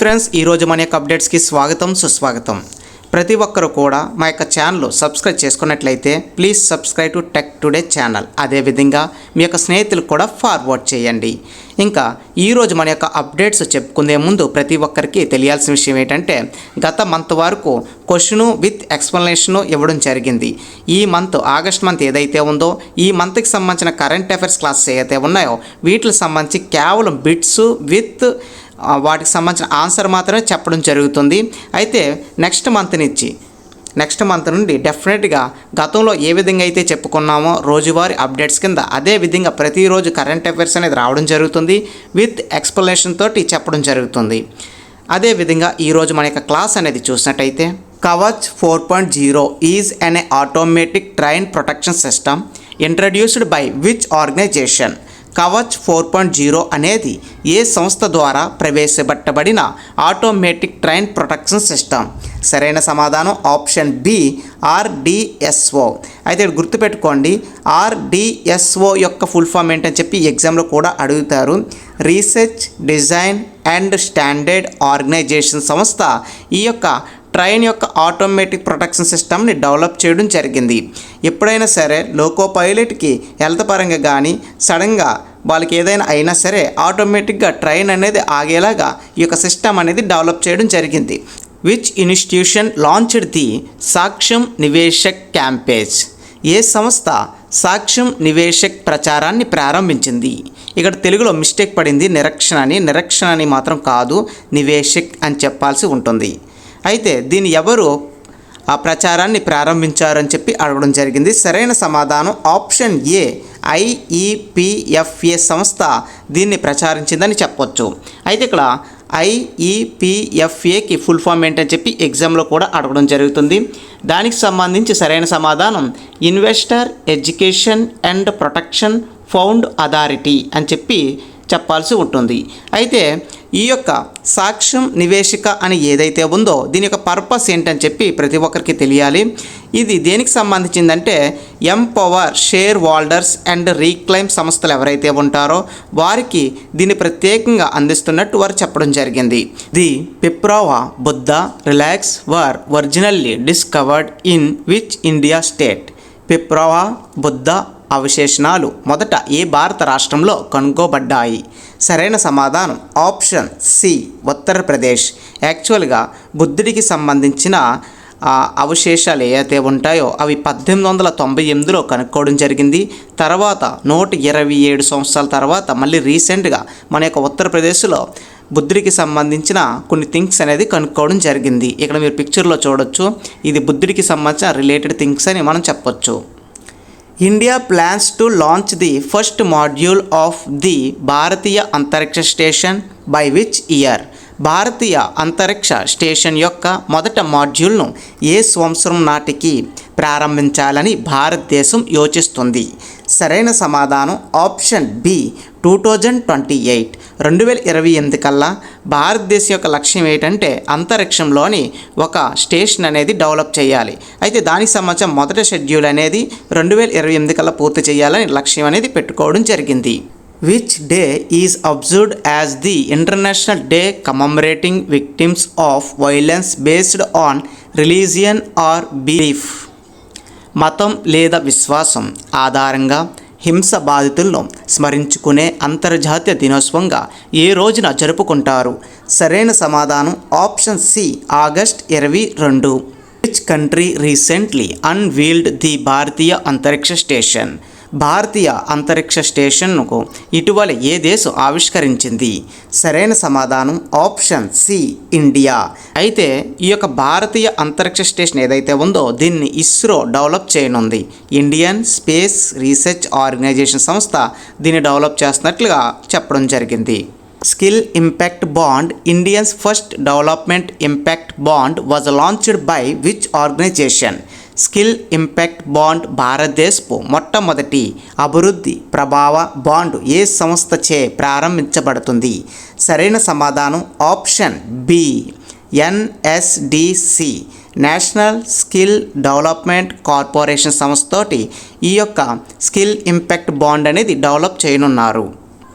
Friends ఈరోజు మన యొక్క అప్డేట్స్కి స్వాగతం సుస్వాగతం. ప్రతి ఒక్కరు కూడా మా యొక్క ఛానల్ సబ్స్క్రైబ్ చేసుకున్నట్లయితే please subscribe to Tech Today channel. అదేవిధంగా మీ యొక్క స్నేహితులకు కూడా ఫార్వర్డ్ చేయండి. ఇంకా ఈరోజు మన యొక్క అప్డేట్స్ చెప్పుకునే ముందు ప్రతి ఒక్కరికి తెలియాల్సిన విషయం ఏంటంటే గత మంత్ వరకు క్వశ్చను విత్ ఎక్స్ప్లెనేషను ఇవ్వడం జరిగింది. ఈ మంత్ ఆగస్ట్ మంత్ ఏదైతే ఉందో ఈ మంత్కి సంబంధించిన కరెంట్ అఫైర్స్ క్లాసెస్ ఏదైతే ఉన్నాయో వీటికి సంబంధించి కేవలం బిట్స్ విత్ వాటికి సంబంధించిన ఆన్సర్ మాత్రమే చెప్పడం జరుగుతుంది. అయితే నెక్స్ట్ మంత్ నుంచి నెక్స్ట్ మంత్ నుండి డెఫినెట్గా గతంలో ఏ విధంగా అయితే చెప్పుకున్నామో రోజువారీ అప్డేట్స్ కింద అదే విధంగా ప్రతిరోజు కరెంట్ అఫైర్స్ అనేది రావడం జరుగుతుంది. విత్ ఎక్స్ప్లెనేషన్ తోటి చెప్పడం జరుగుతుంది. అదేవిధంగా ఈరోజు మన యొక్క క్లాస్ అనేది చూసినట్టయితే Kavach four point zero is an automatic train protection system introduced by which organization? Kavach four point zero అనేది ఏ సంస్థ ద్వారా ప్రవేశపెట్టబడిన ఆటోమేటిక్ ట్రైన్ ప్రొటెక్షన్ సిస్టమ్. సరైన సమాధానం ఆప్షన్ బి ఆర్డిఎస్ఓ అయితే గుర్తుపెట్టుకోండి ఆర్డిఎస్ఓ యొక్క ఫుల్ ఫామ్ ఏంటని చెప్పి ఎగ్జామ్లో కూడా అడుగుతారు. Research design and standard organization సంస్థ ఈ యొక్క ట్రైన్ యొక్క ఆటోమేటిక్ ప్రొటెక్షన్ సిస్టమ్ని డెవలప్ చేయడం జరిగింది. ఎప్పుడైనా సరే లోకో పైలట్కి హెల్త్ పరంగా కానీ సడన్గా వాళ్ళకి ఏదైనా అయినా సరే ఆటోమేటిక్గా ట్రైన్ అనేది ఆగేలాగా ఈ యొక్క సిస్టమ్ అనేది డెవలప్ చేయడం జరిగింది. విచ్ ఇన్స్టిట్యూషన్ లాంచ్డ్ ది సాక్ష్యం నివేశక్ క్యాంపేజ్. ఏ సంస్థ సాక్ష్యం నివేశక్ ప్రచారాన్ని ప్రారంభించింది? ఇక్కడ తెలుగులో మిస్టేక్ పడింది నిరక్షణ అని నిరక్షణ అని మాత్రం కాదు నివేశక్ అని చెప్పాల్సి ఉంటుంది. అయితే దీన్ని ఎవరు ఆ ప్రచారాన్ని ప్రారంభించారని చెప్పి అడగడం జరిగింది. సరైన సమాధానం ఆప్షన్ ఏ ఐఈపిఎఫ్ఏ సంస్థ దీన్ని ప్రచారించిందని చెప్పొచ్చు. అయితే ఇక్కడ ఐఈపిఎఫ్ఏకి ఫుల్ ఫామ్ ఏంటని చెప్పి ఎగ్జామ్లో కూడా అడగడం జరుగుతుంది. దానికి సంబంధించి సరైన సమాధానం investor education and protection fund authority అని చెప్పి చెప్పాల్సి ఉంటుంది. అయితే ఈ యొక్క సాక్ష్యం నివేశిక అని ఏదైతే ఉందో దీని యొక్క పర్పస్ ఏంటని చెప్పి ప్రతి ఒక్కరికి తెలియాలి. ఇది దేనికి సంబంధించిందంటే empower shareholders and reclaim సంస్థలు ఎవరైతే ఉంటారో వారికి దీన్ని ప్రత్యేకంగా అందిస్తున్నట్టు వారు చెప్పడం జరిగింది. The Piprahwa Buddha relics were originally discovered in which India state Piprahwa Buddha అవశేషణాలు మొదట ఏ భారత రాష్ట్రంలో కనుగోబడ్డాయి? సరైన సమాధానం ఆప్షన్ సి ఉత్తరప్రదేశ్. యాక్చువల్గా బుద్ధుడికి సంబంధించిన అవశేషాలు ఏవైతే ఉంటాయో అవి పద్దెనిమిది వందల తొంభై ఎనిమిదిలో కనుక్కోవడం జరిగింది. తర్వాత నూట ఇరవై ఏడు సంవత్సరాల తర్వాత మళ్ళీ రీసెంట్గా మన యొక్క ఉత్తరప్రదేశ్లో బుద్ధుడికి సంబంధించిన కొన్ని థింగ్స్ అనేది కనుక్కోవడం జరిగింది. ఇక్కడ మీరు పిక్చర్లో చూడొచ్చు. ఇది బుద్ధుడికి సంబంధించిన రిలేటెడ్ థింగ్స్ అని మనం చెప్పొచ్చు. India plans to launch the first module of the Bharatiya Antariksh station by which year Bharatiya Antariksh station యొక్క మొదట మాడ్యూల్ను ఏ సంవత్సరం నాటికి ప్రారంభించాలని భారతదేశం యోచిస్తుంది? సరైన సమాధానం option B two thousand twenty eight. రెండు వేల ఇరవై ఎనిమిది కల్లా భారతదేశం యొక్క లక్ష్యం ఏంటంటే అంతరిక్షంలోని ఒక స్టేషన్ అనేది డెవలప్ చేయాలి. అయితే దానికి సంబంధించిన మొదటి షెడ్యూల్ అనేది రెండు వేల ఇరవై ఎనిమిది కల్లా పూర్తి చేయాలని లక్ష్యం అనేది పెట్టుకోవడం జరిగింది. Which day is observed as the international day commemorating victims of violence based on religion or belief మతం లేదా విశ్వాసం ఆధారంగా హింస బాధితులను స్మరించుకునే అంతర్జాతీయ దినోత్సవంగా ఏ రోజున జరుపుకుంటారు? సరైన సమాధానం ఆప్షన్ సి ఆగస్ట్ ఇరవై రెండు. Which country recently unveiled the Bharatiya Antariksh station. Bharatiya అంతరిక్ష స్టేషన్కు ఇటీవల ఏ దేశం ఆవిష్కరించింది? సరైన సమాధానం ఆప్షన్ సి ఇండియా. అయితే ఈ యొక్క భారతీయ అంతరిక్ష స్టేషన్ ఏదైతే ఉందో దీన్ని ఇస్రో డెవలప్ చేయనుంది. ఇండియన్ స్పేస్ రీసెర్చ్ ఆర్గనైజేషన్ సంస్థ దీన్ని డెవలప్ చేస్తున్నట్లుగా చెప్పడం జరిగింది. Skill impact bond India's first development impact bond was launched by which organization? Skill impact bond భారతదేశపు మొట్టమొదటి అభివృద్ధి ప్రభావ బాండ్ ఏ సంస్థచే ప్రారంభించబడుతుంది? సరైన సమాధానం option B NSDC national skill development corporation సంస్థతోటి ఈ యొక్క స్కిల్ ఇంపాక్ట్ బాండ్ అనేది డెవలప్ చేయనున్నారు.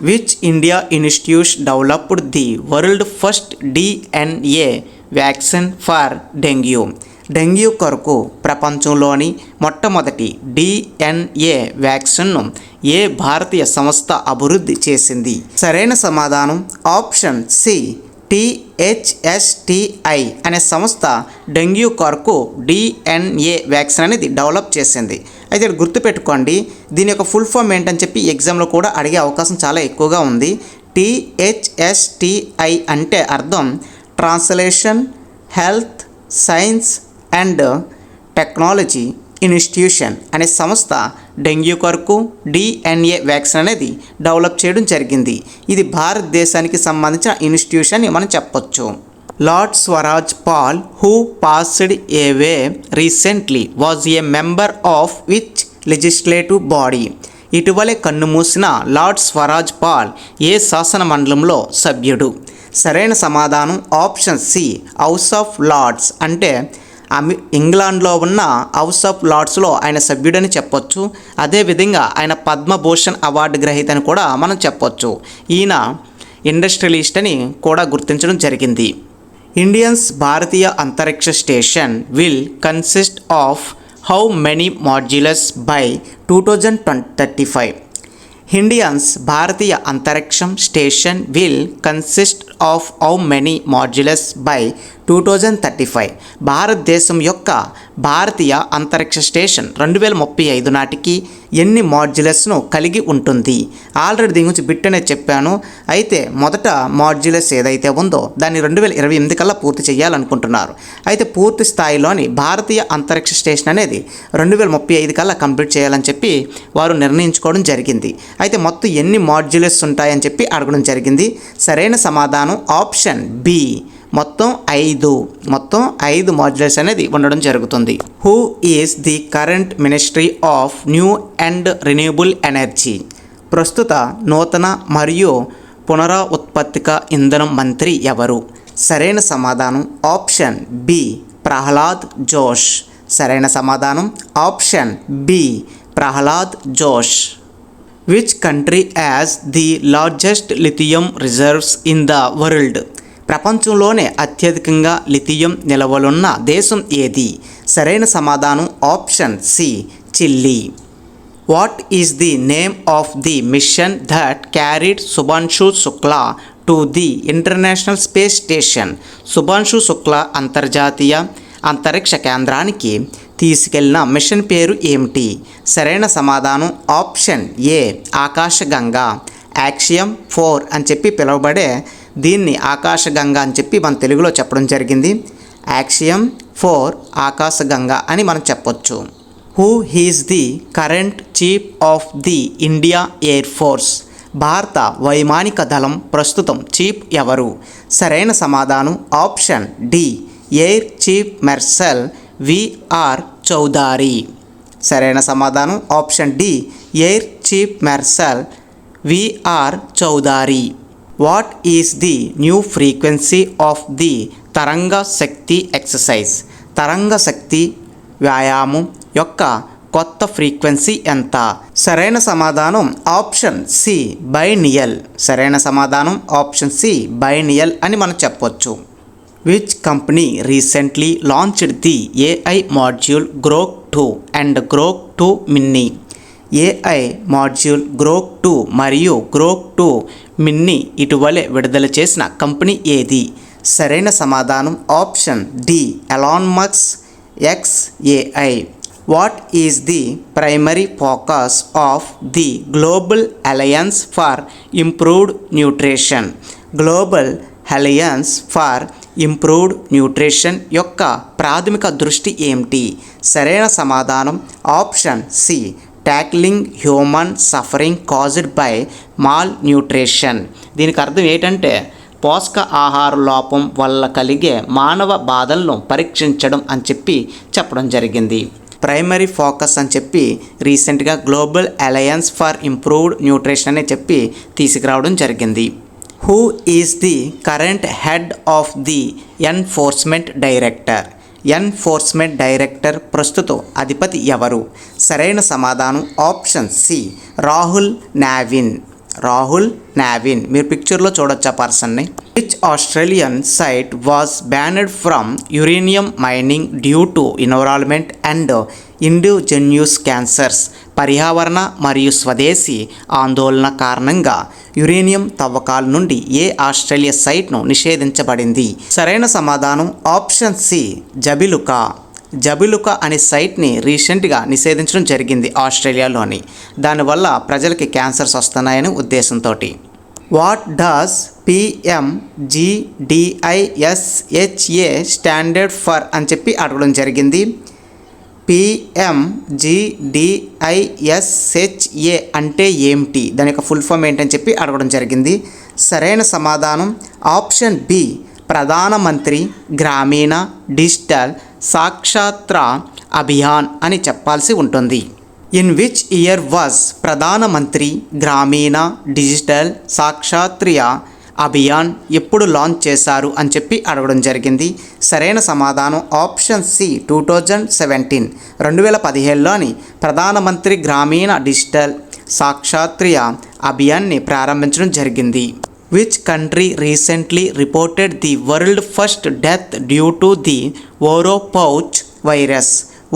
Which India institute developed the world first DNA vaccine for dengue. Dengue కొరకు ప్రపంచంలోని మొట్టమొదటి డిఎన్ఏ వ్యాక్సిన్ను ఏ భారతీయ సంస్థ అభివృద్ధి చేసింది? సరైన సమాధానం? ఆప్షన్ సి టిహెచ్ఎస్టిఐ అనే సంస్థ డెంగ్యూ కొరకు డిఎన్ఏ వ్యాక్సిన్ అనేది డెవలప్ చేసింది. అయితే గుర్తుపెట్టుకోండి దీని యొక్క ఫుల్ ఫామ్ ఏంటని చెప్పి ఎగ్జామ్లో కూడా అడిగే అవకాశం చాలా ఎక్కువగా ఉంది. టిహెచ్ఎస్టిఐ అంటే అర్థం translation health science and technology institution అనే సంస్థ డెంగ్యూ కొరకు డిఎన్ఏ వ్యాక్సిన్ అనేది డెవలప్ చేయడం జరిగింది. ఇది భారతదేశానికి సంబంధించిన ఇన్స్టిట్యూషన్ అని మనం చెప్పొచ్చు. Lord Swraj Paul who passed away recently was a member of which legislative body? ఇటీవలే కన్నుమూసిన లార్డ్ స్వరాజ్ పాల్ ఏ శాసన మండలంలో సభ్యుడు? సరైన సమాధానం option C house of lords అంటే అమి ఇంగ్లాండ్లో ఉన్న హౌస్ ఆఫ్ లార్డ్స్లో ఆయన సభ్యుడని చెప్పొచ్చు. అదేవిధంగా ఆయన పద్మభూషణ్ అవార్డు గ్రహీత అని కూడా మనం చెప్పొచ్చు. ఈయన ఇండస్ట్రియలిస్ట్ అని కూడా గుర్తించడం జరిగింది. India's Bharatiya Antariksh station will consist of how many modules by two thousand twenty thirty five India's Bharatiya Antariksham station will consist of how many modules by two thousand thirty five భారతదేశం యొక్క భారతీయ Antariksh station రెండు వేల ముప్పై ఐదు నాటికి ఎన్ని మాడ్యులస్ను కలిగి ఉంటుంది? ఆల్రెడీ దీని గురించి బిట్టనే చెప్పాను. అయితే మొదట మాడ్యులస్ ఏదైతే ఉందో దాన్ని రెండు వేల ఇరవై ఎనిమిది కల్లా పూర్తి చేయాలనుకుంటున్నారు. అయితే పూర్తి స్థాయిలోని భారతీయ అంతరిక్ష స్టేషన్ అనేది రెండు వేల ముప్పై ఐదు కల్లా కంప్లీట్ చేయాలని చెప్పి వారు నిర్ణయించుకోవడం జరిగింది. అయితే మొత్తం ఎన్ని మాడ్యులస్ ఉంటాయని చెప్పి అడగడం జరిగింది. సరైన సమాధానం ఆప్షన్ బి మొత్తం ఐదు మొత్తం ఐదు మాడ్యులర్స్ అనేది ఉండడం జరుగుతుంది. Who is the current ministry of new and renewable energy ప్రస్తుత నూతన మరియు పునరుత్పత్తిక ఇంధనం మంత్రి ఎవరు? సరైన సమాధానం ఆప్షన్ బి ప్రహ్లాద్ జోష్. సరైన సమాధానం option B Prahlad Josh. Which country has the largest lithium reserves in the world ప్రపంచంలోనే అత్యధికంగా లిథియం నిలవలున్న దేశం ఏది? సరైన సమాధానం option C Chile. What is the name of the mission that carried Shubhanshu Shukla to the International Space Station? Shubhanshu Shukla అంతర్జాతీయ అంతరిక్ష కేంద్రానికి తీసుకెళ్ళిన మిషన్ పేరు ఏమిటి? సరైన సమాధానం option A Akashganga. Axiom four అని చెప్పి పిలువబడే దీన్ని ఆకాశగంగా అని చెప్పి మన తెలుగులో చెప్పడం జరిగింది. యాక్సియం ఫోర్ ఆకాశగంగా అని మనం చెప్పొచ్చు. Who is the current chief of the India air force భారత వైమానిక దళం ప్రస్తుతం చీఫ్ ఎవరు? సరైన సమాధానం option D air chief marshal V R Chaudhari సరైన సమాధానం option D air chief marshal V R Chaudhari what is the new frequency of the Tarang Shakti exercise? Tarang Shakti వ్యాయామం యొక్క కొత్త ఫ్రీక్వెన్సీ ఎంత? సరైన సమాధానం ఆప్షన్ సి బైనియల్. సరైన సమాధానం ఆప్షన్ సి బైనియల్ అని మనం చెప్పొచ్చు. Which company recently launched the AI module Grok two and Grok two mini AI module Grok two మరియు గ్రోక్ టూ మిన్ని ఇటీవలే విడుదల చేసిన కంపెనీ ఏది? సరైన సమాధానం option D Elon Musk xAI what is the primary focus of the global alliance for improved nutrition? Global alliance for improved nutrition యొక్క ప్రాథమిక దృష్టి ఏమిటి? సరైన సమాధానం option C tackling human suffering caused by malnutrition. దీనికి అర్థం ఏంటంటే పోషక ఆహార లోపం వల్ల కలిగే మానవ బాధలను పరీక్షించడం అని చెప్పి చెప్పడం జరిగింది. ప్రైమరీ ఫోకస్ అని చెప్పి రీసెంట్గా global alliance for improved nutrition అని చెప్పి తీసుకురావడం జరిగింది. Who is the current head of the enforcement directorate? Enforcement directorate ప్రస్తుతం అధిపతి ఎవరు? సరైన సమాధానం ఆప్షన్ సి రాహుల్ నావిన్. రాహుల్ నావిన్. మీరు పిక్చర్లో చూడొచ్చు ఆ పర్సన్ని? Which Australian site was banned from uranium mining due to environment and indigenous cancers పర్యావరణ మరియు స్వదేశీ ఆందోళన కారణంగా యురేనియం తవ్వకాల నుండి ఏ ఆస్ట్రేలియా సైట్ను నిషేధించబడింది? సరైన సమాధానం ఆప్షన్ సి జబిలుకా. జబిలుక అనే సైట్ని రీసెంట్గా నిషేధించడం జరిగింది ఆస్ట్రేలియాలోని. దానివల్ల ప్రజలకి క్యాన్సర్స్ వస్తున్నాయని ఉద్దేశంతో what does PMGDISHA stand for అని చెప్పి అడగడం జరిగింది. పిఎంజిడిఐఎస్హెచ్ఏ అంటే ఏమిటి? దాని యొక్క ఫుల్ ఫామ్ ఏంటని చెప్పి అడగడం జరిగింది. సరైన సమాధానం ఆప్షన్ బి ప్రధానమంత్రి గ్రామీణ డిజిటల్ సాక్షాత్ర అభియాన్ అని చెప్పాల్సి ఉంటుంది. ఇన్ విచ్ ఇయర్ వాజ్ ప్రధానమంత్రి గ్రామీణ డిజిటల్ సాక్షాత్రియ అభియాన్ ఎప్పుడు లాంచ్ చేశారు అని చెప్పి అడగడం జరిగింది. సరైన సమాధానం option C two thousand seventeen రెండు వేల పదిహేడులోని ప్రధానమంత్రి గ్రామీణ డిజిటల్ సాక్షాత్రియ అభియాన్ని ప్రారంభించడం జరిగింది. Which country recently reported the world first death due to the Oropouche virus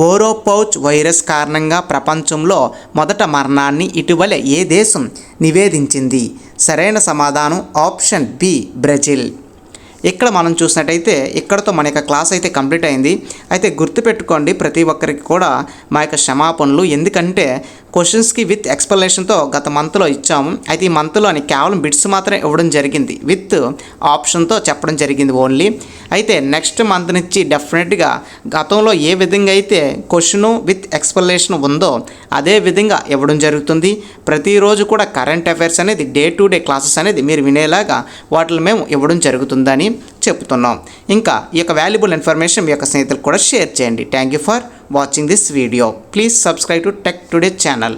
Oropouche virus కారణంగా ప్రపంచంలో మొదట మరణాన్ని ఇటీవలే ఏ దేశం నివేదించింది? సరైన సమాధానం ఆప్షన్ బి బ్రెజిల్. ఇక్కడ మనం చూసినట్టయితే ఇక్కడతో మన యొక్క క్లాస్ అయితే కంప్లీట్ అయింది. అయితే గుర్తుపెట్టుకోండి ప్రతి ఒక్కరికి కూడా మా యొక్క క్షమాపణలు. ఎందుకంటే క్వశ్చన్స్కి విత్ ఎక్స్ప్లెనేషన్తో గత మంత్లో ఇచ్చాము. అయితే ఈ మంత్లోని కేవలం బిట్స్ మాత్రమే ఇవ్వడం జరిగింది. విత్ ఆప్షన్తో చెప్పడం జరిగింది ఓన్లీ అయితే నెక్స్ట్ మంత్ నుంచి డెఫినెట్గా గతంలో ఏ విధంగా అయితే క్వశ్చను విత్ ఎక్స్ప్లెనేషన్ ఉందో అదే విధంగా ఇవ్వడం జరుగుతుంది. ప్రతిరోజు కూడా కరెంట్ అఫైర్స్ అనేది డే టు డే క్లాసెస్ అనేది మీరు వినేలాగా వాటిని మేము ఇవ్వడం జరుగుతుందని. చెప్తున్నాం ఇంకా ఈ యొక్క వాల్యుబుల్ ఇన్ఫర్మేషన్ మీ యొక్క స్నేహితులకు కూడా షేర్ చేయండి. Thank you for watching this video please subscribe to Tech Today channel